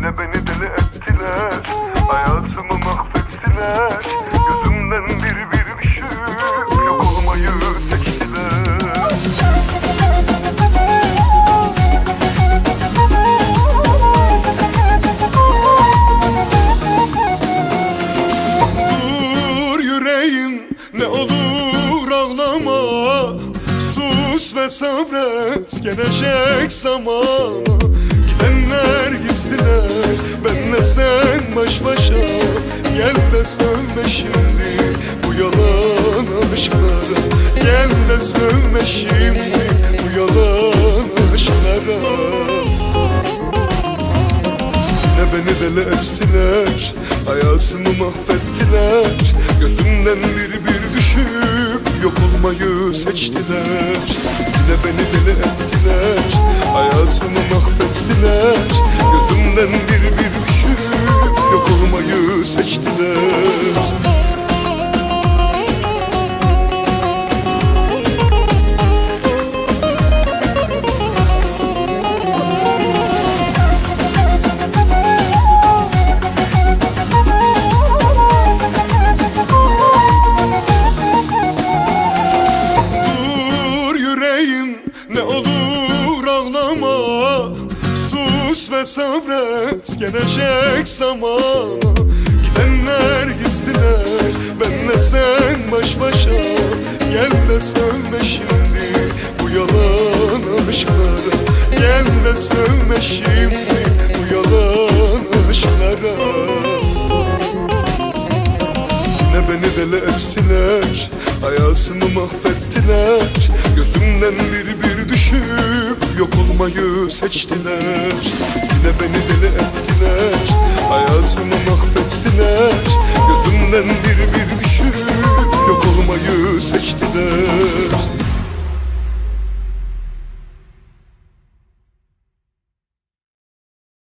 Yine beni deli ettiler. Hayatımı mahvettiler. Gözümden bir bir düşüp Yok olmayı seçtiler. Dur yüreğim ne olur ağlama. Sus ve sabret gelecek zamanı Gidenler Gel de sövme şimdi bu yalan aşklara. Gel de sövme şimdi bu yalan aşklara. Yine beni deli ettiler Hayatımı mahvettiler. Gözümden bir bir düşüp Yok olmayı seçtiler. Yine beni deli ettiler Hayatımı mahvettiler. Gözümden bir bir düşüp Yok olmayı seçtiler ne olur ağlama. Sus ve sabret. Gelecek zamanı. Gidenler gittiler benle sen baş başa. Gel de sövme şimdi bu yalan aşklara Gel de sövme şimdi bu yalan aşklara Yine beni deli ettiler. Hayatımı mahvettiler. Gözümden bir bir düşüp Yok olmayı seçtiler. Yine beni deli ettiler. Hayatımı mahvettiler. Gözümden bir